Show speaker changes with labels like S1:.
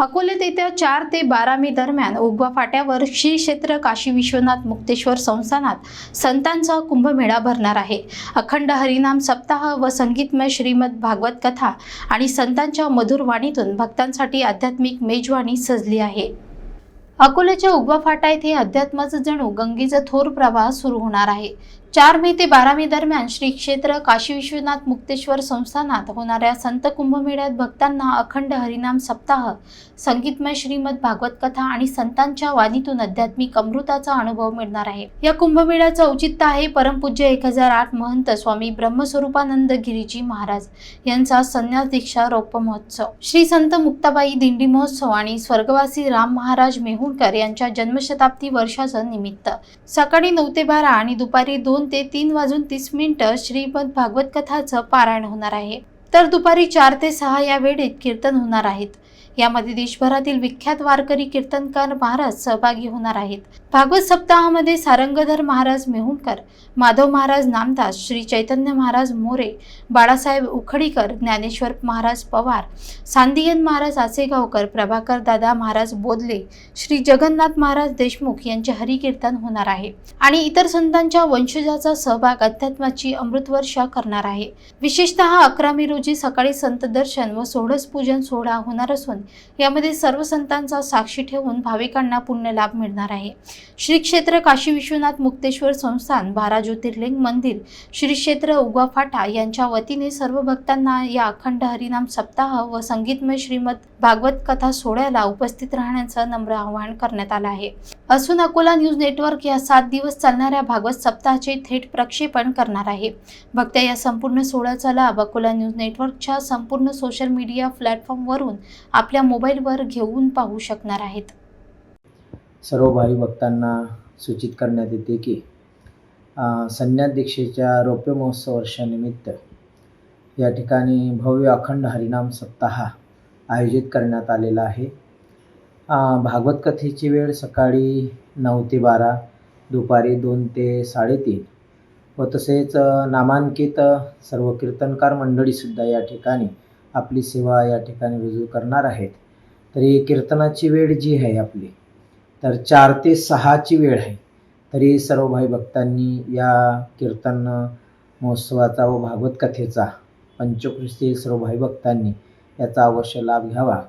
S1: अकोल्यात येत्या चार ते बारा मे दरम्यान उगवा फाट्यावर श्री क्षेत्र काशी विश्वनाथ मुक्तेश्वर संस्थानात संतांचा कुंभमेळा भरणार आहे. अखंड हरिनाम सप्ताह व संगीतमय श्रीमद भागवत कथा आणि संतांच्या मधुर वाणीतून भक्तांसाठी आध्यात्मिक मेजवानी सजली आहे. अकोल्याच्या उगवा फाटा येथे अध्यात्माचं जणू गंगेचा थोर प्रवाह सुरू होणार आहे. चार मे ते बारा मे दरम्यान श्री क्षेत्र काशी विश्वनाथ मुक्तेश्वर संस्थानात होणाऱ्या संत कुंभमेळ्यात भक्तांना अखंड हरिनाम सप्ताह संगीतमय श्रीमद भागवत कथा आणि संतांच्या वाणीतून आध्यात्मिक अमृताचा अनुभव मिळणार आहे. या कुंभमेळ्याचं औचित्य आहे परमपूज्य एक हजार आठ महंत स्वामी ब्रह्मस्वरूपानंद गिरीजी महाराज यांचा संन्यास दीक्षा रौप्य महोत्सव श्री संत मुक्ताबाई दिंडी महोत्सव आणि स्वर्गवासी राम महाराज मेहुणकर यांच्या जन्मशताब्दी वर्षाचं निमित्त. सकाळी नऊ ते बारा आणि दुपारी दोन ते तीन वाजून तीस मिनिटं श्रीमद भागवत कथाचं पारायण होणार आहे. तर दुपारी चार ते सहा या वेळेत कीर्तन होणार आहेत. यामध्ये देशभरातील विख्यात वारकरी कीर्तनकार महाराज सहभागी होणार आहेत. भागवत सप्ताहामध्ये सारंगधर महाराज मेहुणकर माधव महाराज नामदास श्री चैतन्य महाराज मोरे बाळासाहेब उखडीकर ज्ञानेश्वर महाराज पवार सांदियन महाराज आसेगावकर प्रभाकर दादा महाराज बोदले श्री जगन्नाथ महाराज देशमुख यांचे हरिकीर्तन होणार आहे. आणि इतर संतांच्या वंशजाचा सहभाग अध्यात्माची अमृतवर्षा करणार आहे. विशेषतः अकरा मे रोजी सकाळी संत दर्शन व सोडस पूजन सोहळा होणार असून यामध्ये सर्व संतांचा साक्षी ठेवून भाविकांना पुण्य लाभ मिळणार आहे. श्री क्षेत्र काशी विश्वनाथ मुक्तेश्वर संस्थान बारा ज्योतिर्लिंग मंदिर श्री क्षेत्र उगवा फाटा यांच्या वतीने सर्व भक्तांना या अखंड हरिनाम सप्ताह व संगीतमय श्रीमद भागवत कथा सोहळ्याला उपस्थित राहण्याचं नम्र आवाहन करण्यात आलं आहे. असून अकोला न्यूज नेटवर्क या सात दिवस चालणाऱ्या भागवत सप्ताहाचे थेट प्रक्षेपण करणार आहे. भक्त या संपूर्ण सोहळ्याचा लाभ अकोला न्यूज नेटवर्कच्या संपूर्ण सोशल मीडिया प्लॅटफॉर्मवरून आपल्या मोबाईलवर घेऊन पाहू शकणार आहेत.
S2: सर्व भावी भक्तांना सूचित करण्यात येते की संन्या संन्यास दीक्षेच्या रौप्य महोत्सव वर्षानिमित्त या ठिकाणी भव्य अखंड हरिनाम सप्ताह आयोजित करण्यात आलेला आहे. भागवत कथेची वेळ सकाळी नऊ ते बारा दुपारी दोन ते साडेतीन. व तसेच नामांकित सर्व कीर्तनकार मंडळीसुद्धा या ठिकाणी आपली सेवा या ठिकाणी रुजू करणार आहेत. तरी कीर्तनाची वेळ जी आहे आपली तर चार ते सहाची वेळ आहे. तरी सर्व भाई भक्तांनी या कीर्तन महोत्सवाचा व भागवत कथेचा पंचकृषीतील सर्व भाई भक्तांनी याचा अवश्य लाभ घ्यावा.